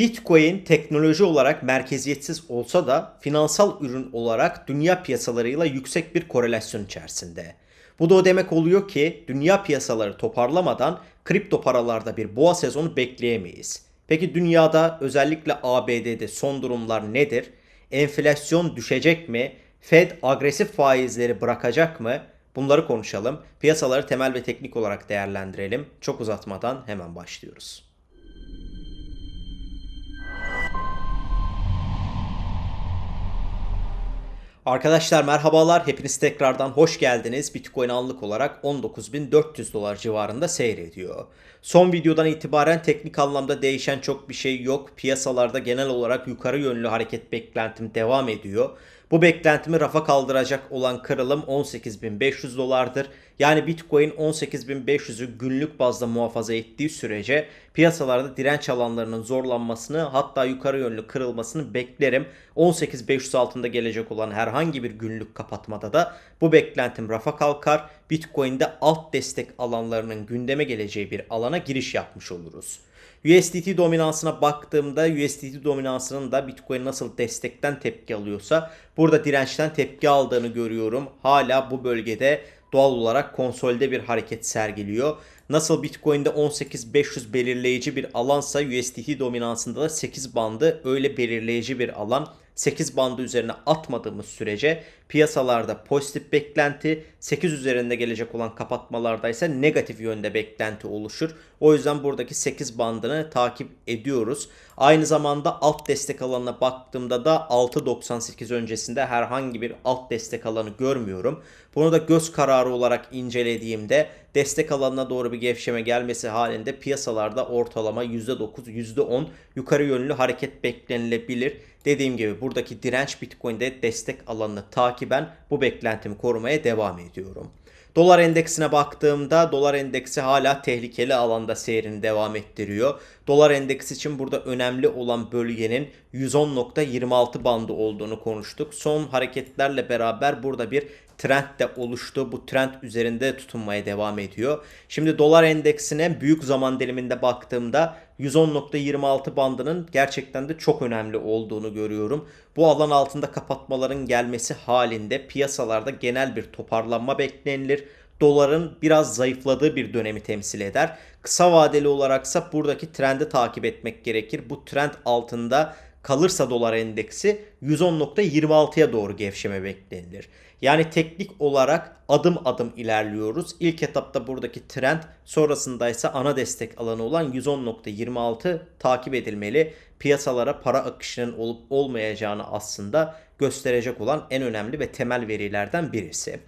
Bitcoin teknoloji olarak merkeziyetsiz olsa da finansal ürün olarak dünya piyasalarıyla yüksek bir korelasyon içerisinde. Bu da o demek oluyor ki dünya piyasaları toparlamadan kripto paralarda bir boğa sezonu bekleyemeyiz. Peki dünyada özellikle ABD'de son durumlar nedir? Enflasyon düşecek mi? Fed agresif faizleri bırakacak mı? Bunları konuşalım. Piyasaları temel ve teknik olarak değerlendirelim. Çok uzatmadan hemen başlıyoruz. Arkadaşlar merhabalar. Hepiniz tekrardan hoş geldiniz. Bitcoin anlık olarak 19.400 dolar civarında seyrediyor. Son videodan itibaren teknik anlamda değişen çok bir şey yok. Piyasalarda genel olarak yukarı yönlü hareket beklentim devam ediyor. Bu beklentimi rafa kaldıracak olan kırılım 18.500 dolardır. Yani Bitcoin 18.500'ü günlük bazda muhafaza ettiği sürece piyasalarda direnç alanlarının zorlanmasını hatta yukarı yönlü kırılmasını beklerim. 18.500 altında gelecek olan herhangi bir günlük kapatmada da bu beklentim rafa kalkar. Bitcoin'de alt destek alanlarının gündeme geleceği bir alana giriş yapmış oluruz. USDT dominansına baktığımda USDT dominansının da Bitcoin nasıl destekten tepki alıyorsa burada dirençten tepki aldığını görüyorum. Hala bu bölgede doğal olarak konsolde bir hareket sergiliyor. Nasıl Bitcoin'de 18.500 belirleyici bir alansa USDT dominansında da 8 bandı öyle belirleyici bir alan. 8 bandı üzerine atmadığımız sürece piyasalarda pozitif beklenti, 8 üzerinde gelecek olan kapatmalarda ise negatif yönde beklenti oluşur. O yüzden buradaki 8 bandını takip ediyoruz. Aynı zamanda alt destek alanına baktığımda da 6.98 öncesinde herhangi bir alt destek alanı görmüyorum. Bunu da göz kararı olarak incelediğimde destek alanına doğru bir gevşeme gelmesi halinde piyasalarda ortalama %9, %10 yukarı yönlü hareket beklenilebilir. Dediğim gibi buradaki direnç Bitcoin'de destek alanını takiben bu beklentimi korumaya devam ediyorum. Dolar endeksine baktığımda dolar endeksi hala tehlikeli alanda seyrini devam ettiriyor. Dolar endeksi için burada önemli olan bölgenin 110.26 bandı olduğunu konuştuk. Son hareketlerle beraber burada bir trend de oluştu. Bu trend üzerinde tutunmaya devam ediyor. Şimdi dolar endeksine büyük zaman diliminde baktığımda 110.26 bandının gerçekten de çok önemli olduğunu görüyorum. Bu alan altında kapatmaların gelmesi halinde piyasalarda genel bir toparlanma beklenilir. Doların biraz zayıfladığı bir dönemi temsil eder. Kısa vadeli olaraksa buradaki trendi takip etmek gerekir. Bu trend altında kalırsa dolar endeksi 110.26'ya doğru gevşeme beklenilir. Yani teknik olarak adım adım ilerliyoruz. İlk etapta buradaki trend sonrasında ise ana destek alanı olan 110.26 takip edilmeli. Piyasalara para akışının olup olmayacağını aslında gösterecek olan en önemli ve temel verilerden birisi.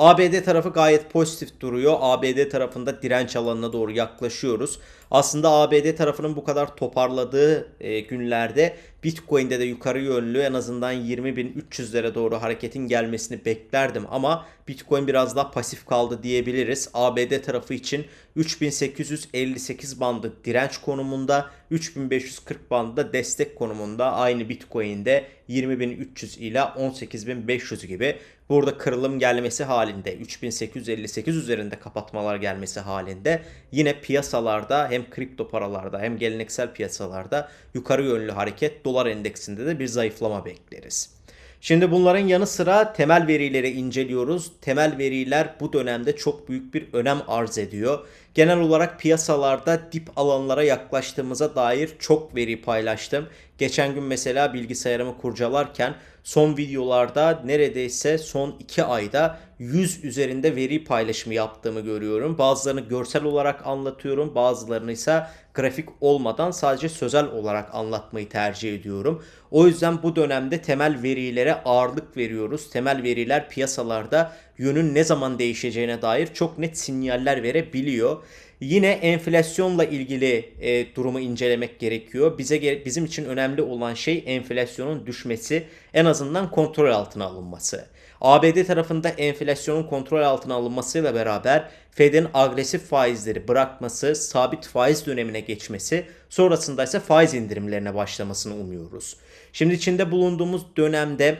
ABD tarafı gayet pozitif duruyor. ABD tarafında direnç alanına doğru yaklaşıyoruz. Aslında ABD tarafının bu kadar toparladığı e, günlerde Bitcoin'de de yukarı yönlü en azından 20.300'lere doğru hareketin gelmesini beklerdim ama Bitcoin biraz daha pasif kaldı diyebiliriz. ABD tarafı için 3858 bandı direnç konumunda, 3540 bandı destek konumunda. Aynı Bitcoin'de 20.300 ile 18.500 gibi. Burada kırılım gelmesi halinde 3858 üzerinde kapatmalar gelmesi halinde yine piyasalarda hem kripto paralarda hem geleneksel piyasalarda yukarı yönlü hareket dolar endeksinde de bir zayıflama bekleriz. Şimdi bunların yanı sıra temel verileri inceliyoruz. Temel veriler bu dönemde çok büyük bir önem arz ediyor. Genel olarak piyasalarda dip alanlara yaklaştığımıza dair çok veri paylaştım. Geçen gün mesela bilgisayarımı kurcalarken son videolarda neredeyse son 2 ayda 100 üzerinde veri paylaşımı yaptığımı görüyorum. Bazılarını görsel olarak anlatıyorum, bazılarını ise grafik olmadan sadece sözel olarak anlatmayı tercih ediyorum. O yüzden bu dönemde temel verilere ağırlık veriyoruz. Temel veriler piyasalarda yönün ne zaman değişeceğine dair çok net sinyaller verebiliyor. Yine enflasyonla ilgili e, durumu incelemek gerekiyor. Bize bizim için önemli olan şey enflasyonun düşmesi, en azından kontrol altına alınması. ABD tarafında enflasyonun kontrol altına alınmasıyla beraber Fed'in agresif faizleri bırakması, sabit faiz dönemine geçmesi, sonrasında ise faiz indirimlerine başlamasını umuyoruz. Şimdi içinde bulunduğumuz dönemde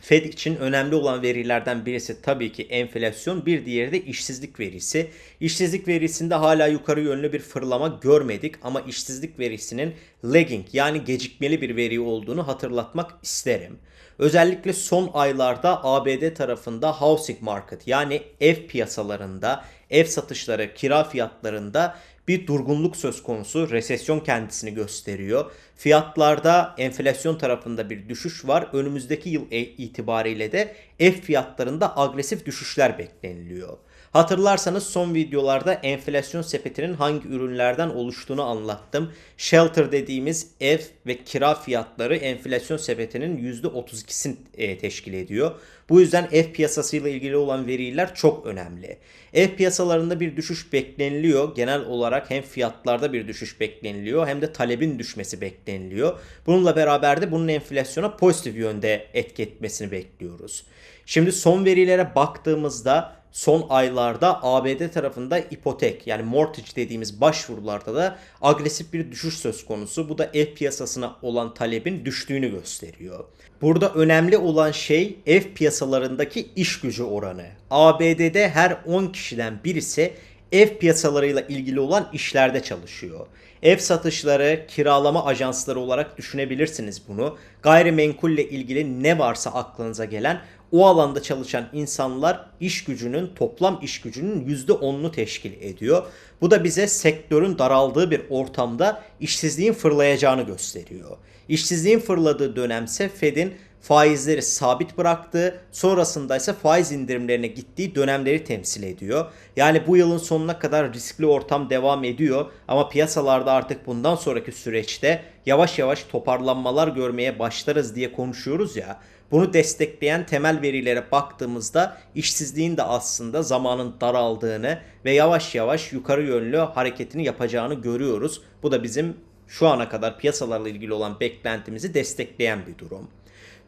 Fed için önemli olan verilerden birisi tabii ki enflasyon, bir diğeri de işsizlik verisi. İşsizlik verisinde hala yukarı yönlü bir fırlama görmedik ama işsizlik verisinin lagging yani gecikmeli bir veri olduğunu hatırlatmak isterim. Özellikle son aylarda ABD tarafında housing market yani ev piyasalarında, ev satışları, kira fiyatlarında bir durgunluk söz konusu. Resesyon kendisini gösteriyor. Fiyatlarda enflasyon tarafında bir düşüş var. Önümüzdeki yıl e- itibariyle de ev fiyatlarında agresif düşüşler bekleniliyor. Hatırlarsanız son videolarda enflasyon sepetinin hangi ürünlerden oluştuğunu anlattım. Shelter dediğimiz ev ve kira fiyatları enflasyon sepetinin %32'sini e, teşkil ediyor. Bu yüzden ev piyasasıyla ilgili olan veriler çok önemli. Ev piyasalarında bir düşüş bekleniliyor. Genel olarak hem fiyatlarda bir düşüş bekleniliyor hem de talebin düşmesi bekleniliyor. Bununla beraber de bunun enflasyona pozitif yönde etki etmesini bekliyoruz. Şimdi son verilere baktığımızda son aylarda ABD tarafında ipotek yani mortgage dediğimiz başvurularda da agresif bir düşüş söz konusu. Bu da ev piyasasına olan talebin düştüğünü gösteriyor. Burada önemli olan şey ev piyasalarındaki iş gücü oranı. ABD'de her 10 kişiden birisi ev piyasalarıyla ilgili olan işlerde çalışıyor. Ev satışları, kiralama ajansları olarak düşünebilirsiniz bunu. Gayrimenkulle ilgili ne varsa aklınıza gelen o alanda çalışan insanlar iş gücünün toplam iş gücünün %10'unu teşkil ediyor. Bu da bize sektörün daraldığı bir ortamda işsizliğin fırlayacağını gösteriyor. İşsizliğin fırladığı dönemse Fed'in faizleri sabit bıraktığı, sonrasında ise faiz indirimlerine gittiği dönemleri temsil ediyor. Yani bu yılın sonuna kadar riskli ortam devam ediyor ama piyasalarda artık bundan sonraki süreçte yavaş yavaş toparlanmalar görmeye başlarız diye konuşuyoruz ya. Bunu destekleyen temel verilere baktığımızda işsizliğin de aslında zamanın daraldığını ve yavaş yavaş yukarı yönlü hareketini yapacağını görüyoruz. Bu da bizim şu ana kadar piyasalarla ilgili olan beklentimizi destekleyen bir durum.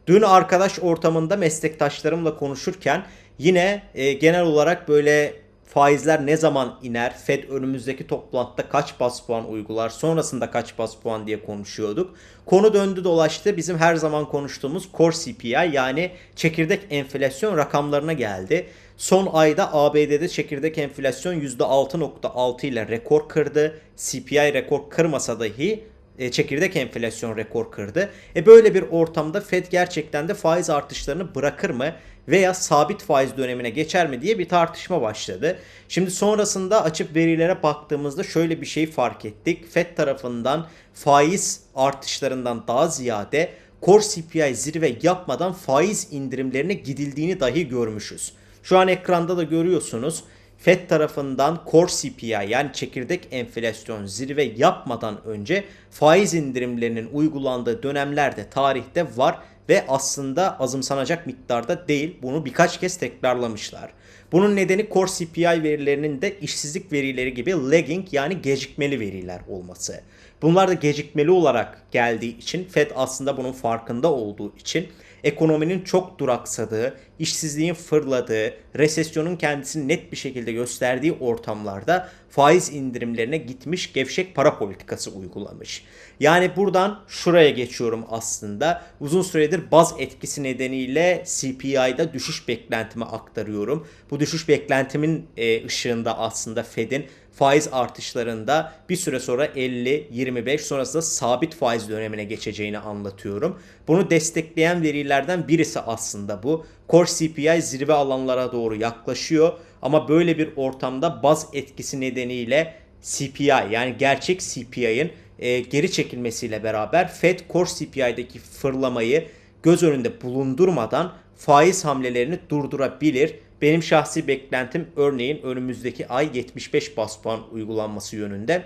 Dün arkadaş ortamında meslektaşlarımla konuşurken yine e, genel olarak böyle faizler ne zaman iner, Fed önümüzdeki toplantıda kaç bas puan uygular, sonrasında kaç bas puan diye konuşuyorduk. Konu döndü dolaştı bizim her zaman konuştuğumuz core CPI yani çekirdek enflasyon rakamlarına geldi. Son ayda ABD'de çekirdek enflasyon %6.6 ile rekor kırdı. CPI rekor kırmasa dahi e, çekirdek enflasyon rekor kırdı. E böyle bir ortamda Fed gerçekten de faiz artışlarını bırakır mı veya sabit faiz dönemine geçer mi diye bir tartışma başladı. Şimdi sonrasında açıp verilere baktığımızda şöyle bir şey fark ettik. Fed tarafından faiz artışlarından daha ziyade Core CPI zirve yapmadan faiz indirimlerine gidildiğini dahi görmüşüz. Şu an ekranda da görüyorsunuz. FED tarafından core CPI yani çekirdek enflasyon zirve yapmadan önce faiz indirimlerinin uygulandığı dönemlerde tarihte var ve aslında azımsanacak miktarda değil. Bunu birkaç kez tekrarlamışlar. Bunun nedeni core CPI verilerinin de işsizlik verileri gibi lagging yani gecikmeli veriler olması. Bunlar da gecikmeli olarak geldiği için Fed aslında bunun farkında olduğu için ekonominin çok duraksadığı, işsizliğin fırladığı, resesyonun kendisini net bir şekilde gösterdiği ortamlarda faiz indirimlerine gitmiş gevşek para politikası uygulamış. Yani buradan şuraya geçiyorum aslında. Uzun süredir baz etkisi nedeniyle CPI'da düşüş beklentimi aktarıyorum. Bu düşüş beklentimin e, ışığında aslında Fed'in faiz artışlarında bir süre sonra 50, 25 sonrasında sabit faiz dönemine geçeceğini anlatıyorum. Bunu destekleyen verilerden birisi aslında bu. Core CPI zirve alanlara doğru yaklaşıyor ama böyle bir ortamda baz etkisi nedeniyle CPI yani gerçek CPI'nin e, geri çekilmesiyle beraber Fed Core CPI'deki fırlamayı göz önünde bulundurmadan faiz hamlelerini durdurabilir benim şahsi beklentim örneğin önümüzdeki ay 75 bas puan uygulanması yönünde.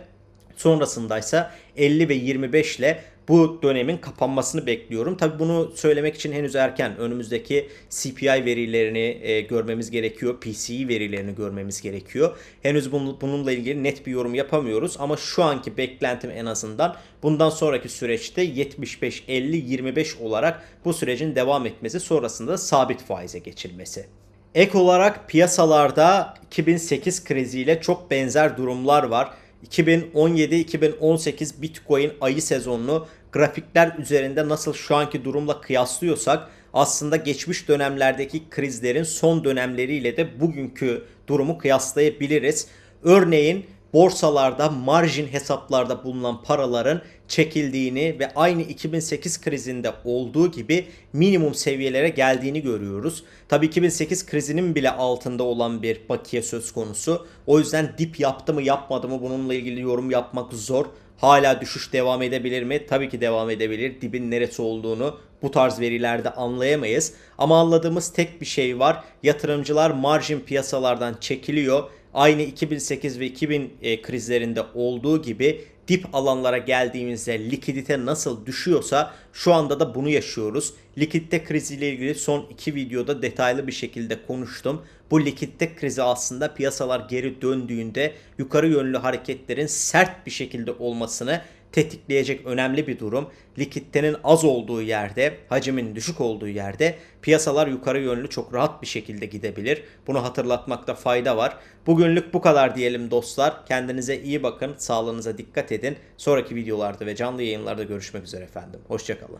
Sonrasında ise 50 ve 25 ile bu dönemin kapanmasını bekliyorum. Tabi bunu söylemek için henüz erken. Önümüzdeki CPI verilerini e, görmemiz gerekiyor. PCE verilerini görmemiz gerekiyor. Henüz bununla ilgili net bir yorum yapamıyoruz ama şu anki beklentim en azından bundan sonraki süreçte 75 50 25 olarak bu sürecin devam etmesi sonrasında sabit faize geçilmesi. Ek olarak piyasalarda 2008 kriziyle çok benzer durumlar var. 2017-2018 Bitcoin ayı sezonunu grafikler üzerinde nasıl şu anki durumla kıyaslıyorsak aslında geçmiş dönemlerdeki krizlerin son dönemleriyle de bugünkü durumu kıyaslayabiliriz. Örneğin borsalarda marjin hesaplarda bulunan paraların çekildiğini ve aynı 2008 krizinde olduğu gibi minimum seviyelere geldiğini görüyoruz. Tabii 2008 krizinin bile altında olan bir bakiye söz konusu. O yüzden dip yaptı mı yapmadı mı bununla ilgili yorum yapmak zor. Hala düşüş devam edebilir mi? Tabii ki devam edebilir. Dibin neresi olduğunu bu tarz verilerde anlayamayız. Ama anladığımız tek bir şey var. Yatırımcılar marjin piyasalardan çekiliyor. Aynı 2008 ve 2000 e, krizlerinde olduğu gibi dip alanlara geldiğimizde likidite nasıl düşüyorsa şu anda da bunu yaşıyoruz. Likidite kriziyle ilgili son iki videoda detaylı bir şekilde konuştum. Bu likidite krizi aslında piyasalar geri döndüğünde yukarı yönlü hareketlerin sert bir şekilde olmasını tetikleyecek önemli bir durum. Likiditenin az olduğu yerde, hacimin düşük olduğu yerde piyasalar yukarı yönlü çok rahat bir şekilde gidebilir. Bunu hatırlatmakta fayda var. Bugünlük bu kadar diyelim dostlar. Kendinize iyi bakın, sağlığınıza dikkat edin. Sonraki videolarda ve canlı yayınlarda görüşmek üzere efendim. Hoşçakalın.